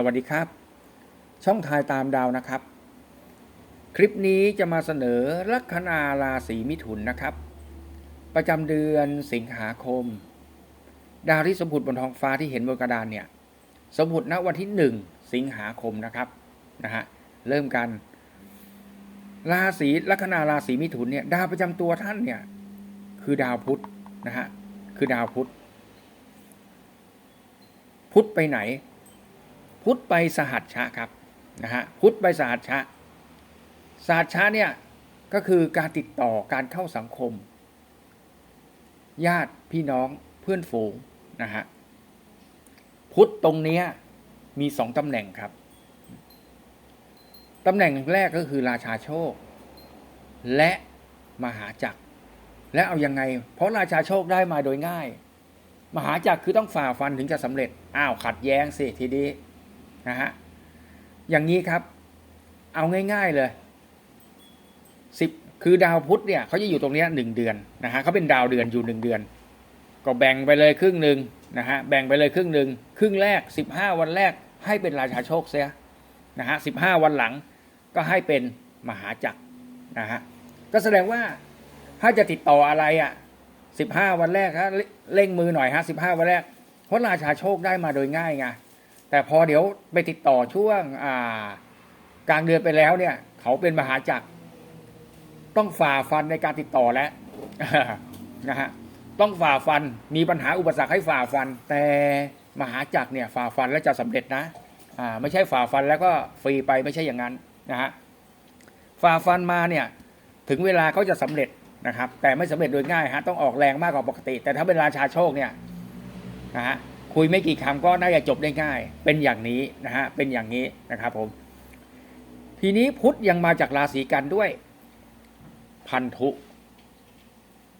สวัสดีครับ ช่องทายตามดาวนะครับ คลิปนี้จะมาเสนอลัคนาราศีมิถุนนะครับ ประจำเดือนสิงหาคม ดาวที่สมผุดบนท้องฟ้าที่เห็นบนกระดานเนี่ย สมผุดณวันที่1สิงหาคมนะครับนะฮะเริ่มกัน ราศีลัคนาราศีมิถุนเนี่ยดาวประจำตัวท่านเนี่ยคือดาวพุธนะฮะคือดาวพุธพุธไปไหน พุทธไปสหัชชะครับนะฮะพุทธไปสหัชชะสหัชชะเนี่ยก็คือการติดต่อการเข้าสังคม ญาติพี่น้องเพื่อนฝูงนะฮะพุทธตรงเนี้ยมีสองตำแหน่งครับตำแหน่งแรกก็คือราชาโชค และมหาจักร และเอายังไง เพราะราชาโชคได้มาโดยง่าย มหาจักรคือต้องฝ่าฟันถึงจะสำเร็จอ้าวขัดแย้งสิทีนี้ นะฮะอย่างนี้ครับ เอาง่ายๆเลยสิบคือดาวพุธเนี่ยเขาจะอยู่ตรงเนี้ยหนึ่งเดือนนะฮะเขาเป็นดาวเดือนอยู่หนึ่งเดือน ก็แบ่งไปเลยครึ่งหนึ่งนะฮะแบ่งไปเลยครึ่งหนึ่งครึ่งแรกสิบห้าวันแรกให้เป็นราชาโชคเสียนะฮะสิบห้าวันหลังก็ให้เป็นมหาจักรนะฮะก็แสดงว่าถ้าจะติดต่ออะไรอะสิบห้าวันแรกฮะเร่งมือหน่อยฮะสิบห้าวันแรกเพราะราชาโชคได้มาโดยง่ายไง แต่พอเดี๋ยวไปติดต่อช่วงอ่ากลางเดือนไปแล้วเนี่ย เขาเป็นมหาจักร ต้องฝ่าฟันในการติดต่อแล้วนะฮะต้องฝ่าฟันมีปัญหาอุปสรรคให้ฝ่าฟัน แต่มหาจักรเนี่ยฝ่าฟันแล้วจะสำเร็จนะอ่าไม่ใช่ฝ่าฟันแล้วก็ฟรีไปไม่ใช่อย่างนั้นนะฮะฝ่าฟันมาเนี่ยถึงเวลาเขาจะสำเร็จนะครับ แต่ไม่สำเร็จโดยง่ายฮะต้องออกแรงมากกว่าปกติ แต่ถ้าเป็นราชาโชคเนี่ยนะฮะ คุยไม่กี่คำก็น่าจะจบได้ง่าย เป็นอย่างนี้นะฮะเป็นอย่างนี้นะครับผม ทีนี้พุธยังมาจากราศีกันด้วย พันธุ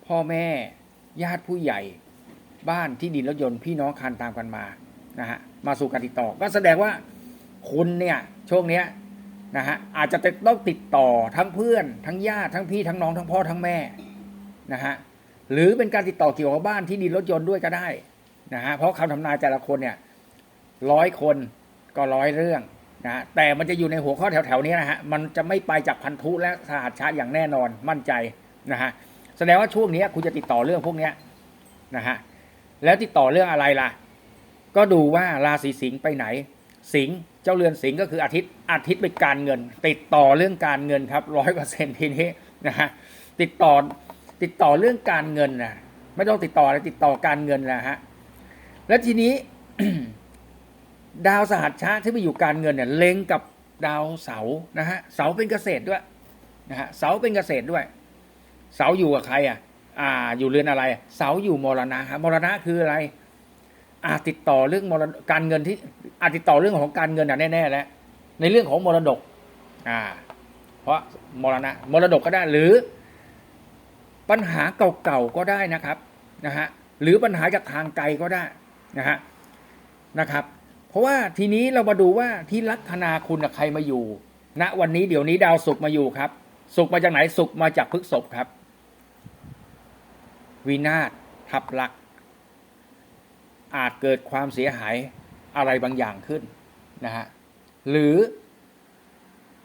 พ่อแม่ญาติผู้ใหญ่ บ้านที่ดินรถยนต์พี่น้องคันตามกันมานะฮะมาสู่การติดต่อ ก็แสดงว่าคุณเนี่ยช่วงเนี้ยนะฮะอาจจะต้องติดต่อทั้งเพื่อน ทั้งญาติทั้งพี่ทั้งน้องทั้งพ่อทั้งแม่นะฮะหรือเป็นการติดต่อเกี่ยวกับบ้านที่ดินรถยนต์ด้วยก็ได้ นะฮะเพราะคำทำนายแต่ละคนเนี่ยร้อยคนก็ร้อยเรื่องนะฮะแต่มันจะอยู่ในหัวข้อแถวๆนี้นะฮะมันจะไม่ไปจากพันธุและสหัสชาอย่างแน่นอนมั่นใจนะฮะแสดงว่าช่วงนี้คุณจะติดต่อเรื่องพวกเนี้ยนะฮะแล้วติดต่อเรื่องอะไรล่ะ ก็ดูว่าราศีสิงห์ไปไหน สิงห์เจ้าเรือนสิงห์ก็คืออาทิตย์อาทิตย์เป็นการเงิน ติดต่อเรื่องการเงินครับร้อยเปอร์เซ็นทีนี้นะฮะติดต่อติดต่อเรื่องการเงินนะไม่ต้องติดต่ออะไรติดต่อการเงินนะฮะ แล้วทีนี้ ดาวสหัสชาที่ไปอยู่การเงินเนี่ยเล็งกับดาวเสานะฮะเสาเป็นเกษตรด้วยนะฮะเสาเป็นเกษตรด้วย เสาอยู่กับใครอะ อ่า อยู่เรือนอะไร เสาอยู่มรณะครับมรณะคืออะไร อาจติดต่อเรื่องมรการเงินที่อาจติดต่อเรื่องของการเงินอะแน่ๆแล้วในเรื่องของมรดก อ่า เพราะมรณะมรดกก็ได้หรือ ปัญหาเก่าๆก็ได้นะครับนะฮะหรือปัญหาจากทางไกลก็ได้ นะฮะนะครับ เพราะว่าทีนี้เรามาดูว่าที่ลัคนาคุณใครมาอยู่ณวันนี้เดี๋ยวนี้ดาวศุกร์มาอยู่ครับศุกร์มาจากไหนศุกร์มาจากพฤกษภครับ วินาศทับลัก อาจเกิดความเสียหายอะไรบางอย่างขึ้นนะฮะหรือ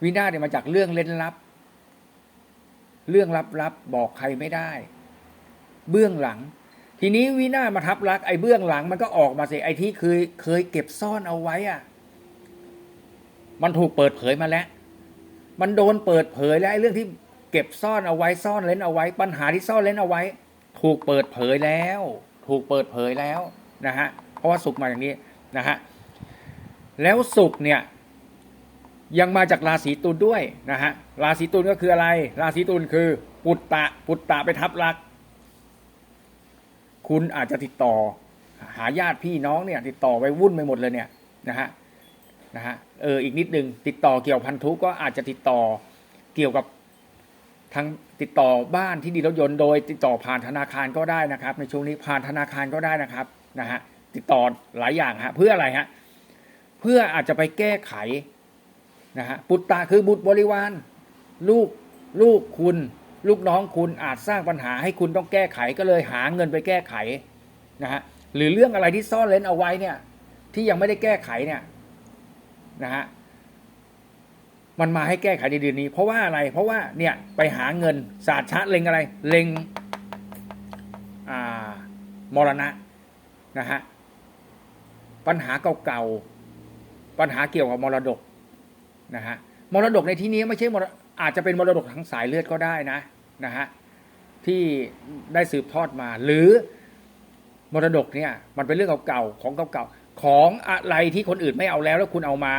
วินาศเนี่ยมาจากเรื่องเล่นลับ เรื่องลับๆบอกใครไม่ได้ เบื้องหลัง ทีนี้วินามาทับลักไอ้เบื้องหลังมันก็ออกมาสิไอ้ที่เคยเคยเก็บซ่อนเอาไว้อะ มันถูกเปิดเผยมาแล้ว มันโดนเปิดเผยแล้วไอ้เรื่องที่เก็บซ่อนเอาไว้ซ่อนเล้นเอาไว้ ปัญหาที่ซ่อนเล้นเอาไว้ ถูกเปิดเผยแล้ว ถูกเปิดเผยแล้วนะฮะเพราะว่าสุกมาอย่างนี้นะฮะแล้วสุกเนี่ยยังมาจากราศีตุลด้วยนะฮะราศีตุลก็คืออะไร ราศีตุลคือ ปุตตะ ปุตตะไปทับลัก คุณอาจจะติดต่อ หาญาติพี่น้องเนี่ย ติดต่อไว้วุ่นไปหมดเลยเนี่ยนะฮะนะฮะเอออีกนิดนึงติดต่อเกี่ยวพันธุก็อาจจะติดต่อเกี่ยวกับทางติดต่อบ้านที่ดีรถยนต์โดย ติดต่อผ่านธนาคารก็ได้นะครับ ในช่วงนี้ผ่านธนาคารก็ได้นะครับนะฮะติดต่อหลายอย่างฮะเพื่ออะไรฮะเพื่ออาจจะไปแก้ไขนะฮะปุตตะคือบุตรบริวาร ลูกลูกคุณ ลูกน้องคุณอาจสร้างปัญหาให้คุณต้องแก้ไขก็เลยหาเงินไปแก้ไขนะฮะหรือเรื่องอะไรที่ซ่อนเร้นเอาไว้เนี่ย ที่ยังไม่ได้แก้ไขเนี่ยนะฮะมันมาให้แก้ไขในเดือนนี้ เพราะว่าอะไร เพราะว่าเนี่ยไปหาเงินศาสตร์ชะเล็งอะไร เล็งอ่ามรณะนะฮะปัญหาเก่าๆปัญหาเกี่ยวกับมรดกนะฮะมรดกในที่นี้ไม่ใช่มรอาจจะเป็นมรดกทางสายเลือดก็ได้นะ นะฮะที่ได้สืบทอดมา หรือมรดกเนี่ย มันเป็นเรื่องเก่าๆของเก่าๆของอะไรที่คนอื่นไม่เอาแล้วแล้วคุณเอามา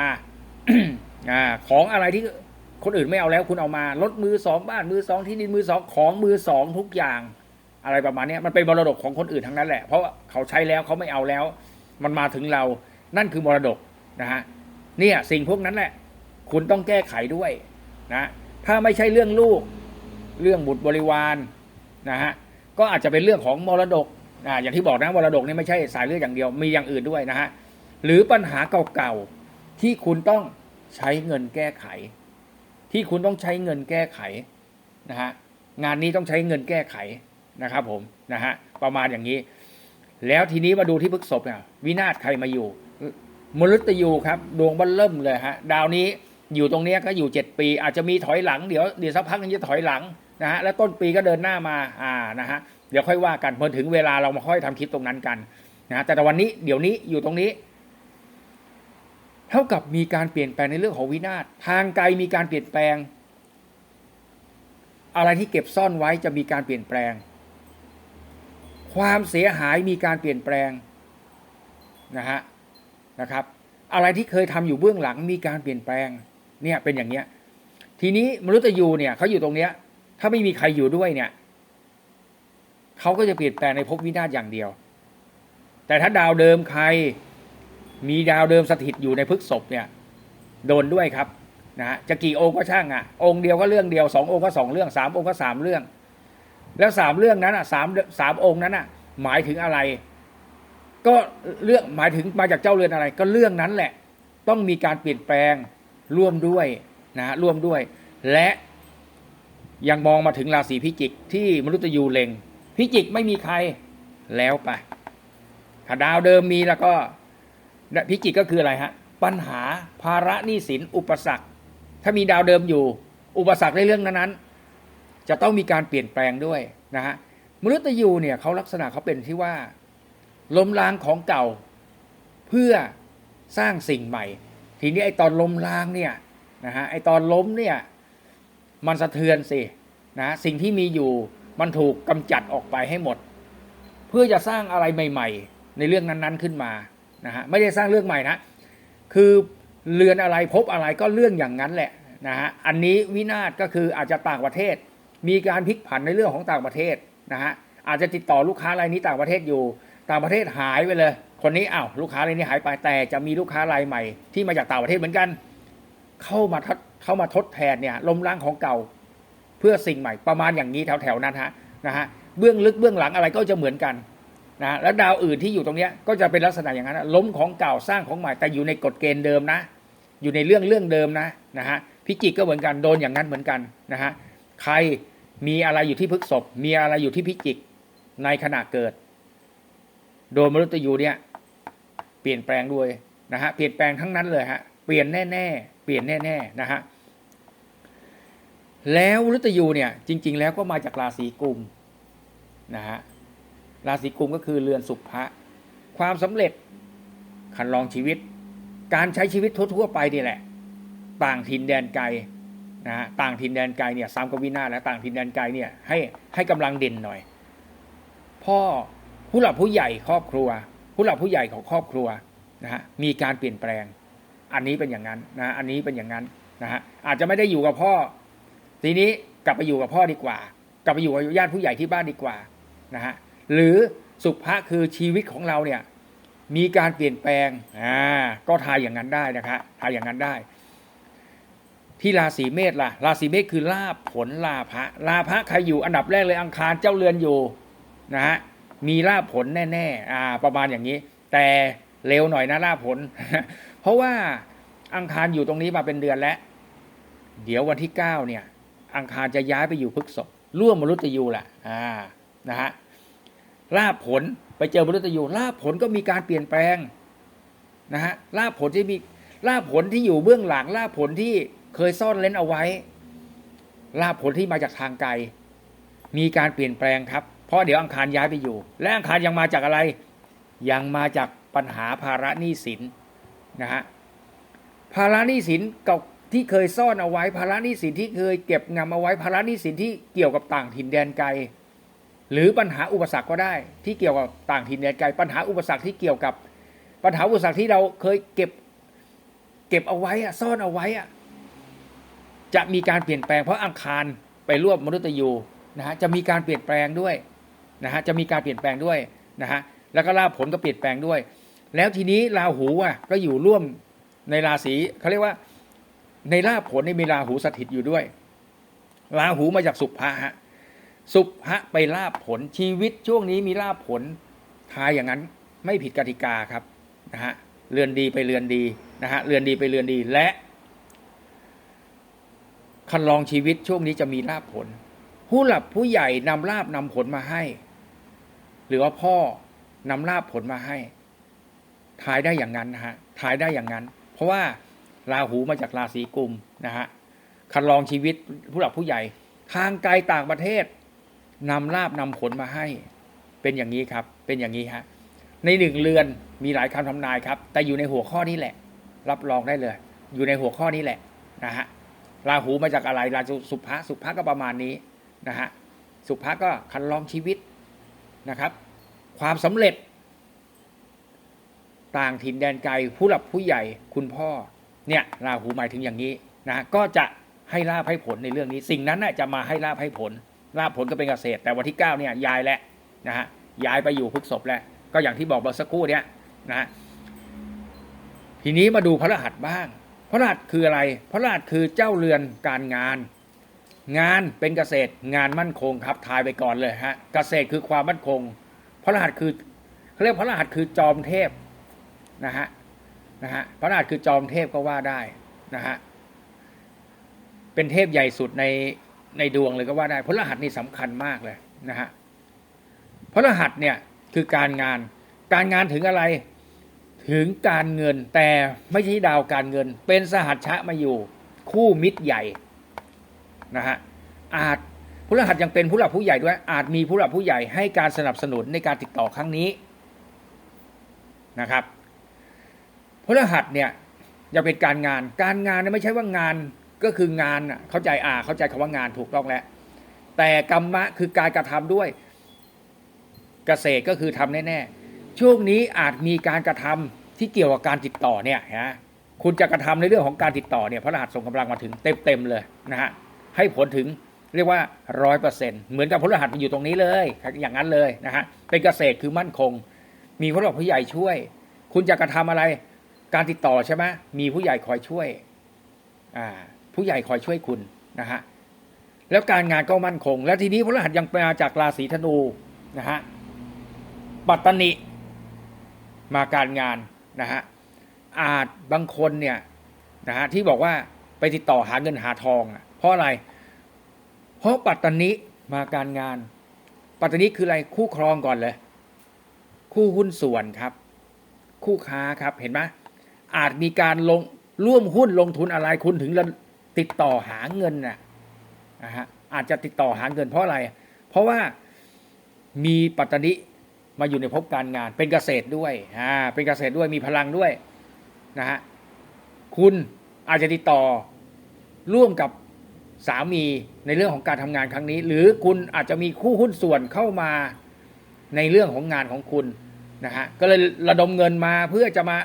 อ่าของอะไรที่คนอื่นไม่เอาแล้วคุณเอามารถมือสองบ้านมือสองที่ดินมือสองของมือสองทุกอย่าง อะไรประมาณนี้มันเป็นมรดกของคนอื่นทั้งนั้นแหละ เพราะเขาใช้แล้วเขาไม่เอาแล้ว มันมาถึงเรานั่นคือมรดกนะฮะเนี่ยสิ่งพวกนั้นแหละ คุณต้องแก้ไขด้วยนะถ้าไม่ใช่เรื่องลูก เรื่องบุตรบริวารนะฮะก็อาจจะเป็นเรื่องของมรดกอ่าอย่างที่บอกนะมรดกนี่ไม่ใช่สายเลือดอย่างเดียวมีอย่างอื่นด้วยนะฮะหรือปัญหาเก่าๆที่คุณต้องใช้เงินแก้ไข ที่คุณต้องใช้เงินแก้ไขนะฮะงานนี้ต้องใช้เงินแก้ไขนะครับผมนะฮะประมาณอย่างนี้ แล้วทีนี้มาดูที่พฤกษบเนี่ยวินาศใครมาอยู่มฤตยูครับดวงบันเริ่มเลยฮะดาวนี้อยู่ตรงเนี้ยก็อยู่เจ็ดปี อาจจะมีถอยหลังเดี๋ยวเดี๋ยวสักพักนึงจะถอยหลัง นะฮะแล้วต้นปีก็เดินหน้ามาอ่านะฮะเดี๋ยวค่อยว่ากันพอถึงเวลาเรามาค่อยทำคลิปตรงนั้นกันนะฮะแต่วันนี้เดี๋ยวนี้อยู่ตรงนี้ เท่ากับมีการเปลี่ยนแปลงในเรื่องของวินาศทางไกลมีการเปลี่ยนแปลง อะไรที่เก็บซ่อนไว้จะมีการเปลี่ยนแปลง ความเสียหายมีการเปลี่ยนแปลงนะฮะนะครับ อะไรที่เคยทำอยู่เบื้องหลังมีการเปลี่ยนแปลงเนี่ยเป็นอย่างเนี้ยทีนี้มนุษย์ยูเนี่ยเขาอยู่ตรงเนี้ย ถ้าไม่มีใครอยู่ด้วยเนี่ยเขาก็จะเปลี่ยนแปลงในภพวินาศอย่างเดียว แต่ถ้าดาวเดิมใคร มีดาวเดิมสถิตอยู่ในพฤกษบเนี่ยโดนด้วยครับนะฮะจะกี่องค์ก็ช่างอะ องค์เดียวก็เรื่องเดียวสององค์ก็สองเรื่องสามองค์ก็สามเรื่อง แล้วสามเรื่องนั้นอะสามสามองค์นั้นอะ หมายถึงอะไร ก็เรื่องหมายถึงมาจากเจ้าเรือนอะไร ก็เรื่องนั้นแหละ ต้องมีการเปลี่ยนแปลงร่วมด้วยนะฮะร่วมด้วย และ ยังมองมาถึงราศีพิจิกที่มนุษย์ยูเล็งพิจิกไม่มีใครแล้วไปถ้าดาวเดิมมีแล้วก็พิจิกก็คืออะไรฮะ ปัญหาภาระหนี้สินอุปสรรค ถ้ามีดาวเดิมอยู่ อุปสรรคในเรื่องนั้นๆจะต้องมีการเปลี่ยนแปลงด้วยนะฮะมนุษย์ยูเนี่ยเขาลักษณะเขาเป็นที่ว่าล้มล้างของเก่า เพื่อสร้างสิ่งใหม่ ทีนี้ไอตอนล้มล้างเนี่ยนะฮะไอตอนล้มเนี่ย มันสะเทือนสินะสิ่งที่มีอยู่มันถูกกำจัดออกไปให้หมด เพื่อจะสร้างอะไรใหม่ ๆ ในเรื่องนั้นๆขึ้นมานะฮะไม่ได้สร้างเรื่องใหม่นะคือเรือนอะไรพบอะไรก็เรื่องอย่างนั้นแหละนะฮะอันนี้วินาศก็คืออาจจะต่างประเทศ มีการพลิกผันในเรื่องของต่างประเทศนะฮะอาจจะติดต่อลูกค้ารายนี้ต่างประเทศอยู่ ต่างประเทศหายไปเลย คนนี้อ้าวลูกค้ารายนี้หายไปแต่จะมีลูกค้ารายใหม่ ที่มาจากต่างประเทศเหมือนกัน เข้ามาทด เข้ามาทดแทนเนี่ยล้มล้างของเก่า เพื่อสิ่งใหม่ประมาณอย่างนี้แถวๆนั้นฮะนะฮะเบื้องลึกเบื้องหลังอะไรก็จะเหมือนกันนะแล้วดาวอื่นที่อยู่ตรงเนี้ยก็จะเป็นลักษณะอย่างนั้นล้มของเก่าสร้างของใหม่แต่อยู่ในกฎเกณฑ์เดิมนะ อยู่ในเรื่องเรื่องเดิมนะนะฮะพิจิกก็เหมือนกันโดนอย่างนั้นเหมือนกันนะฮะใครมีอะไรอยู่ที่พฤกษบมีอะไรอยู่ที่พิจิกในขณะเกิด โดนมนุษย์ยูเนี่ยเปลี่ยนแปลงด้วยนะฮะเปลี่ยนแปลงทั้งนั้นเลยฮะเปลี่ยนแน่ ๆ เปลี่ยนแน่ๆนะฮะ แล้วมนุษย์ยูเนี่ยจริง ๆ แล้วก็มาจากราศีกุมนะฮะราศีกุมก็คือเรือนสุภะความสำเร็จคันลองชีวิต การใช้ชีวิตทั่วๆไปนี่แหละ ต่างถิ่นแดนไกลนะฮะต่างถิ่นแดนไกลเนี่ยซ้ำกับวินาแล้วต่างถิ่นแดนไกลเนี่ยให้ให้กำลังเด่นหน่อย พ่อผู้หลักผู้ใหญ่ครอบครัว ผู้หลักผู้ใหญ่ของครอบครัวนะฮะมีการเปลี่ยนแปลง อันนี้เป็นอย่างนั้นนะอันนี้เป็นอย่างนั้นนะฮะอาจจะไม่ได้อยู่กับพ่อ ทีนี้กลับไปอยู่กับพ่อดีกว่า กลับไปอยู่กับญาติผู้ใหญ่ที่บ้านดีกว่านะฮะหรือสุภะคือชีวิตของเราเนี่ยมีการเปลี่ยนแปลงอ่าก็ทายอย่างนั้นได้นะครับทายอย่างนั้นได้ ที่ราศีเมษล่ะ ราศีเมษคือลาภผลลาภะลาภะใครอยู่อันดับแรกเลยอังคารเจ้าเรือนอยู่นะฮะมีลาภผลแน่ๆอ่าประมาณอย่างนี้ แต่เร็วหน่อยนะลาภผล เพราะว่าอังคารอยู่ตรงนี้มาเป็นเดือนแล้ว เดี๋ยววันที่เก้าเนี่ย อังคารจะย้ายไปอยู่พฤกษบร่วมมรุตยูแหละอ่านะฮะลาภผลไปเจอมรุตยูลาภผลก็มีการเปลี่ยนแปลงนะฮะลาภผลที่มีลาภผลที่อยู่เบื้องหลังลาภผลที่เคยซ่อนเล้นเอาไว้ลาภผลที่มาจากทางไกล มีการเปลี่ยนแปลงครับ เพราะเดี๋ยวอังคารย้ายไปอยู่ และอังคารยังมาจากอะไร ยังมาจากปัญหาภาระหนี้สินนะฮะภาระหนี้สินเก่า ที่เคยซ่อนเอาไว้ภาระหนี้สินที่เคยเก็บงำเอาไว้ภาระหนี้สินที่เกี่ยวกับต่างถิ่นแดนไกล หรือปัญหาอุปสรรคก็ได้ ที่เกี่ยวกับต่างถิ่นแดนไกล ปัญหาอุปสรรคที่เกี่ยวกับ ปัญหาอุปสรรคที่เราเคยเก็บเก็บเอาไว้อะซ่อนเอาไว้อะจะมีการเปลี่ยนแปลงเพราะอังคารไปรวบมนุษย์ยูนะฮะจะมีการเปลี่ยนแปลงด้วยนะฮะจะมีการเปลี่ยนแปลงด้วยนะฮะแล้วก็ลาภผลก็เปลี่ยนแปลงด้วย แล้วทีนี้ราหูอะก็อยู่ร่วมในราศีเขาเรียกว่า ในลาภผลในมีราหูสถิตอยู่ด้วย ราหูมาจากสุภะฮะสุภะไปลาภผลชีวิตช่วงนี้มีลาภผลทายอย่างนั้นไม่ผิดกติกาครับนะฮะเรือนดีไปเรือนดีนะฮะเรือนดีไปเรือนดีและ คันลองชีวิตช่วงนี้จะมีลาภผล ผู้หลับผู้ใหญ่นำลาบนำผลมาให้ หรือว่าพ่อนำลาบผลมาให้ทายได้อย่างนั้นนะฮะทายได้อย่างนั้น เพราะว่า ราหูมาจากราศีกุมนะฮะคันลองชีวิตผู้หลับผู้ใหญ่ทางไกลต่างประเทศนำลาบนำผลมาให้เป็นอย่างนี้ครับ เป็นอย่างนี้ฮะในหนึ่งเรือนมีหลายคำทำนายครับ แต่อยู่ในหัวข้อนี้แหละ รับรองได้เลย อยู่ในหัวข้อนี้แหละนะฮะราหูมาจากอะไรราหูสุภะสุภะก็ประมาณนี้นะฮะสุภะก็คันลองชีวิตนะครับ ความสำเร็จ ต่างถิ่นแดนไกลผู้หลับผู้ใหญ่คุณพ่อ เนี่ยราหูหมายถึงอย่างนี้นะก็จะให้ลาภให้ผลในเรื่องนี้ สิ่งนั้นน่ะจะมาให้ลาภให้ผลลาภผลก็เป็นเกษตร แต่วันที่เก้าเนี่ยย้ายแล้วนะฮะย้ายไปอยู่พฤกษภแล้ว ก็อย่างที่บอกเมื่อสักครู่เนี่ยนะฮะทีนี้มาดูพระรหัสบ้าง พระรหัสคืออะไร พระรหัสคือเจ้าเรือนการงาน งานเป็นเกษตร งานมั่นคงครับทายไปก่อนเลยฮะเกษตรคือความมั่นคง พระรหัสคือเขาเรียกพระรหัสคือจอมเทพนะฮะ นะฮะพระรหัสคือจอมเทพก็ว่าได้นะฮะเป็นเทพใหญ่สุดในในดวงเลยก็ว่าได้พระรหัสนี่สำคัญมากเลยนะฮะพระรหัสเนี่ยคือการงานการงานถึงอะไรถึงการเงินแต่ไม่ใช่ดาวการเงิน เป็นสหัชชะมาอยู่ คู่มิตรใหญ่นะฮะอาจผู้รหัสยังเป็นผู้หลักผู้ใหญ่ด้วย อาจมีผู้หลักผู้ใหญ่ให้การสนับสนุนในการติดต่อครั้งนี้นะครับ ผู้รหัสเนี่ยจะเป็นการงาน การงานเนี่ยไม่ใช่ว่างานก็คืองานอะเข้าใจอ่าเข้าใจคำว่างานถูกต้องแล้ว แต่กรรมะคือการกระทำด้วย เกษตรก็คือทำแน่ๆช่วงนี้อาจมีการกระทำที่เกี่ยวกับการติดต่อเนี่ยฮะคุณจะกระทำในเรื่องของการติดต่อเนี่ยพระรหัสส่งกำลังมาถึงเต็มๆเลยนะฮะให้ผลถึงเรียกว่าร้อยเปอร์เซ็นต์เหมือนกับพระรหัสมันอยู่ตรงนี้เลย อย่างนั้นเลยนะฮะเป็นเกษตรคือมั่นคง มีผู้หลักผู้ใหญ่ช่วย คุณจะกระทำอะไร การติดต่อใช่ไหมมีผู้ใหญ่คอยช่วยอ่าผู้ใหญ่คอยช่วยคุณนะฮะแล้วการงานก็มั่นคง แล้วทีนี้พระรหัสยังมาจากราศีธนูนะฮะปัตตนิมาการงานนะฮะอาจบางคนเนี่ยนะฮะที่บอกว่าไปติดต่อหาเงินหาทองอะเพราะอะไร เพราะปัตตนิมาการงาน ปัตตนิคืออะไรคู่ครองก่อนเลย คู่หุ้นส่วนครับ คู่ค้าครับเห็นไหม อาจมีการลงร่วมหุ้นลงทุนอะไรคุณถึงติดต่อหาเงินน่ะนะฮะอาจจะติดต่อหาเงินเพราะอะไร เพราะว่ามีปัตตนิมาอยู่ในภพการงาน เป็นเกษตรด้วยอ่าเป็นเกษตรด้วยมีพลังด้วยนะฮะคุณอาจจะติดต่อร่วมกับสามีในเรื่องของการทำงานครั้งนี้ หรือคุณอาจจะมีคู่หุ้นส่วนเข้ามาในเรื่องของงานของคุณนะฮะก็เลยระดมเงินมาเพื่อจะมา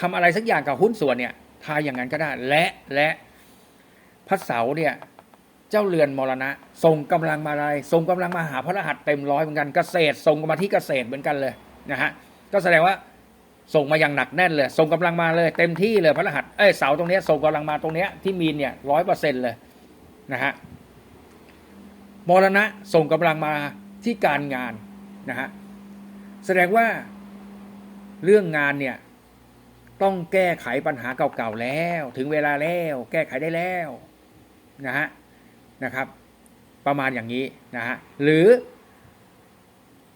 ทำอะไรสักอย่างกับหุ้นส่วนเนี่ยทายอย่างนั้นก็ได้ และและพระเสาเนี่ยเจ้าเรือนมรณะส่งกำลังมาอะไรส่งกำลังมาหาพระรหัสเต็มร้อยเหมือนกันเกษตรส่งมาที่เกษตรเหมือนกันเลยนะฮะก็แสดงว่าส่งมาอย่างหนักแน่นเลยส่งกำลังมาเลย เต็มที่เลยพระรหัสเอ้ยเสาตรงนี้ส่งกำลังมาตรงนี้ที่มีนเนี่ยร้อยเปอร์เซ็นต์เลยนะฮะมรณะส่งกำลังมาที่การงานนะฮะแสดงว่าเรื่องงานเนี่ย ต้องแก้ไขปัญหาเก่าๆแล้ว ถึงเวลาแล้วแก้ไขได้แล้วนะฮะนะครับ ประมาณอย่างนี้นะฮะหรือ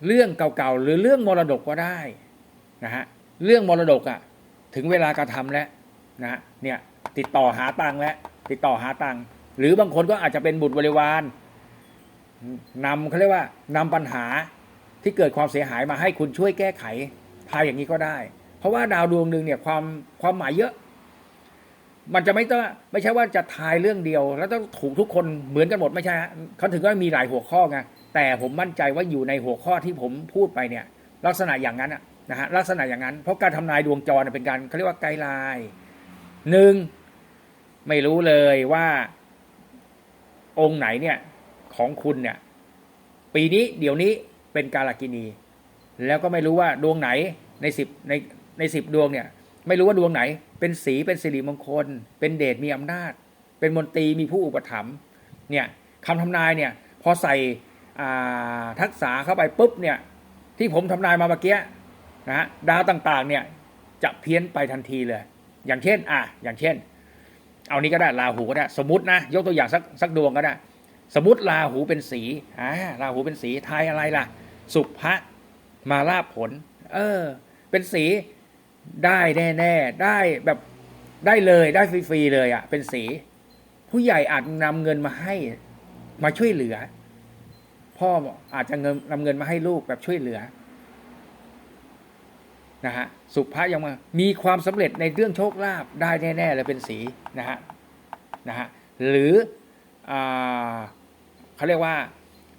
เรื่องเก่าๆหรือเรื่องมรดกก็ได้นะฮะเรื่องมรดกอะ่ะถึงเวลากระทำแล้วนะฮะเนี่ยติดต่อหาตังค์แล้วติดต่อหาตังค์หรือบางคนก็อาจจะเป็นบุตรบริวารนำเขาเรียกว่านำปัญหาที่เกิดความเสียหายมาให้คุณช่วยแก้ไขทายอย่างนี้ก็ได้ เพราะว่าดาวดวงหนึ่งเนี่ยความความหมายเยอะ มันจะไม่ต้องไม่ใช่ว่าจะทายเรื่องเดียว แล้วต้องถูกทุกคนเหมือนกันหมดไม่ใช่เขาถึงก็มีหลายหัวข้อไงแต่ผมมั่นใจว่าอยู่ในหัวข้อที่ผมพูดไปเนี่ย ลักษณะอย่างนั้นนะฮะลักษณะอย่างนั้น เพราะการทำนายดวงจรเนี่ยเป็นการเขาเรียกว่าไกด์ไลน์หนึ่งไม่รู้เลยว่าองค์ไหนเนี่ยของคุณเนี่ย ปีนี้เดี๋ยวนี้เป็นกาลกินี แล้วก็ไม่รู้ว่าดวงไหนในสิบใน ในสิบดวงเนี่ย ไม่รู้ว่าดวงไหน เป็นสีเป็นสิริมงคล เป็นเดชมีอำนาจ เป็นมนตรีมีผู้อุปถัมภ์เนี่ยคำทำนายเนี่ยพอใส่ทักษะเข้าไปปุ๊บเนี่ยที่ผมทำนายมาเมื่อกี้นะฮะดาวต่างๆเนี่ยจะเพี้ยนไปทันทีเลย อย่างเช่นอะอย่างเช่น เอานี้ก็ได้ราหูก็ได้สมมตินะยกตัวอย่างสักสักดวงก็ได้ สมมติราหูเป็นสีอ่าราหูเป็นสีทายอะไรล่ะ สุภะมาลาผล เออ เป็นสี ได้แน่ ๆ ได้แบบได้เลยได้ฟรีๆเลยอะ่ะ เป็นสี ผู้ใหญ่อาจนำเงินมาให้ มาช่วยเหลือ พ่ออาจจะเงินนำเงินมาให้ลูกแบบช่วยเหลือนะฮะสุภาพยังมามีความสำเร็จในเรื่องโชคลาภได้แน่ๆเลยเป็นสีนะฮะนะฮะหรืออาเขาเรียกว่า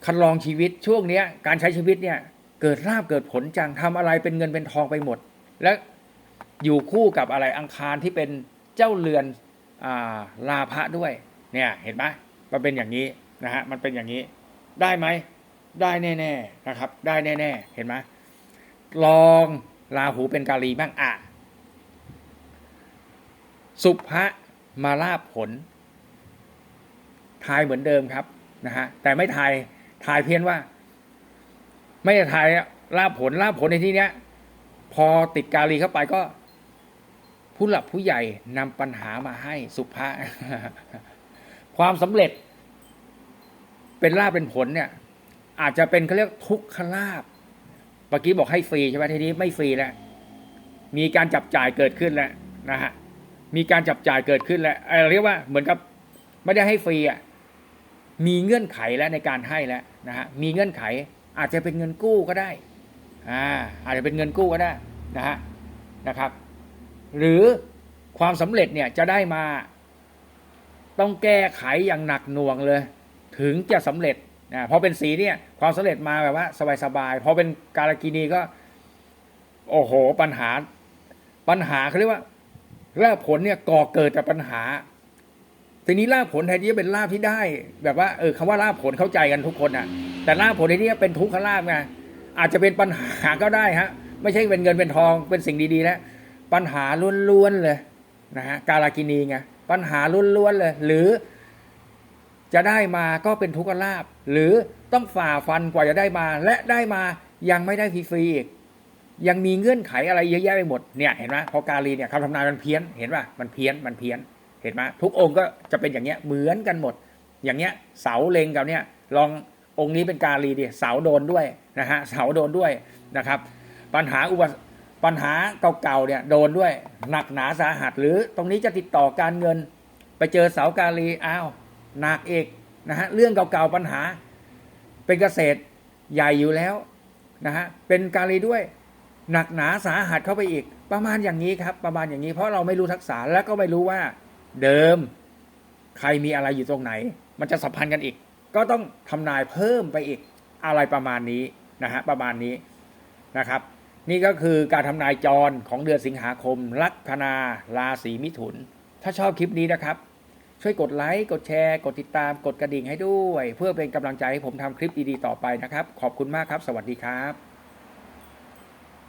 คันลองชีวิตช่วงเนี้ยการใช้ชีวิตเนี่ยเกิดลาบเกิดผลจังทำอะไรเป็นเงินเป็นทองไปหมด และ อยู่คู่กับอะไรอังคารที่เป็นเจ้าเรือนอาลาภะด้วยเนี่ยเห็นไหมมันเป็นอย่างนี้นะฮะมันเป็นอย่างนี้ได้ไหมได้แน่ๆนะครับ ได้แน่ๆเห็นไหมลองราหูเป็นกาลีบ้างอะสุภะมาลาบผล ทายเหมือนเดิมครับนะฮะแต่ไม่ทายทายเพี้ยนว่า ไม่ได้ทายลาบผลลาบผลในที่เนี้ย พอติดกาลีเข้าไปก็ ผู้หลักผู้ใหญ่นำปัญหามาให้สุภาความสำเร็จ เป็นลาบเป็นผลเนี่ย อาจจะเป็นเขาเรียกทุกขลาบเมื่อกี้บอกให้ฟรีใช่ไหมทีนี้ไม่ฟรีแล้วมีการจับจ่ายเกิดขึ้นแล้วนะฮะมีการจับจ่ายเกิดขึ้นแล้วเอ่อเรียกว่าเหมือนกับไม่ได้ให้ฟรีอะมีเงื่อนไขแล้วในการให้แล้วนะฮะมีเงื่อนไข อาจจะเป็นเงินกู้ก็ได้อ่าอาจจะเป็นเงินกู้ก็ได้นะฮะนะครับ หรือความสำเร็จเนี่ยจะได้มา ต้องแก้ไขอย่างหนักหน่วงเลย ถึงจะสำเร็จนะพอเป็นสีเนี่ย ความสำเร็จมาแบบว่า สบายๆพอเป็นการกินีก็ โอ้โหปัญหา ปัญหาเขาเรียกว่าลาภผลเนี่ยก่อเกิดจากปัญหา ทีนี้ลาภผลแทนที่จะเป็นลาภที่ได้ แบบว่าเออคำว่าลาภผลเข้าใจกันทุกคนอะ แต่ลาภผลในที่นี้เป็นทุกขลาภไงอาจจะเป็นปัญหาก็ได้ฮะ ไม่ใช่เป็นเงินเป็นทองเป็นสิ่งดีๆแล้ว ปัญหาล้วนๆเลยนะฮะกาลากินีไงปัญหาล้วนๆเลย หรือจะได้มาก็เป็นทุกขลาภหรือต้องฝ่าฟันกว่าจะได้มา และได้มายังไม่ได้ฟรีๆอีกยังมีเงื่อนไขอะไรเยอะแยะไปหมดเนี่ยเห็นไหมพอกาลีเนี่ยคำทำนายมันเพี้ยนเห็นป่ะมันเพี้ยนมันเพี้ยนเห็นไหมทุกองค์ก็จะเป็นอย่างเงี้ยเหมือนกันหมด อย่างเงี้ยเสาเลงกับเนี่ยลององค์นี้เป็นกาลีดิเสาโดนด้วยนะฮะเสาโดนด้วยนะครับ ปัญหาอุป ปัญหาเก่าๆเนี่ยโดนด้วยหนักหนาสาหัส หรือตรงนี้จะติดต่อการเงิน ไปเจอเสากาลีอ้าวหนักเอกนะฮะเรื่องเก่าๆปัญหา เป็นเกษตรใหญ่อยู่แล้วนะฮะเป็นกาลีด้วย หนักหนาสาหัสเข้าไปอีก ประมาณอย่างนี้ครับ ประมาณอย่างนี้เพราะเราไม่รู้ทักษะแล้วก็ไม่รู้ว่า เดิม ใครมีอะไรอยู่ตรงไหน มันจะสัมพันธ์กันอีก ก็ต้องทำนายเพิ่มไปอีกอะไรประมาณนี้นะฮะประมาณนี้นะครับ นี่ก็คือการทำนายจรของเดือนสิงหาคม ลัคนาราศีมิถุน ถ้าชอบคลิปนี้นะครับ ช่วยกดไลค์ กดแชร์ กดติดตาม กดกระดิ่งให้ด้วย เพื่อเป็นกำลังใจให้ผมทำคลิปดีๆต่อไปนะครับ ขอบคุณมากครับ สวัสดีครับ